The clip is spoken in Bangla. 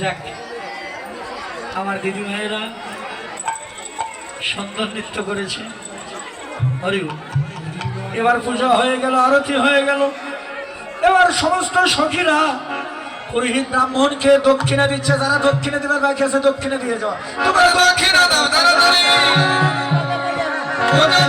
যাক, আমার দিদিমায়েরা সুন্দর নৃত্য করেছে। হরিউ এবার পূজা হয়ে গেল, আরতি হয়ে গেল। এবার সমস্ত সখীরা পুরোহিত ব্রাহ্মণকে দক্ষিণে দিচ্ছে, যারা দক্ষিণে দিবার বাকি আছে দক্ষিণা দিয়ে যাওয়া। তোমরা দক্ষিণা দাও তারা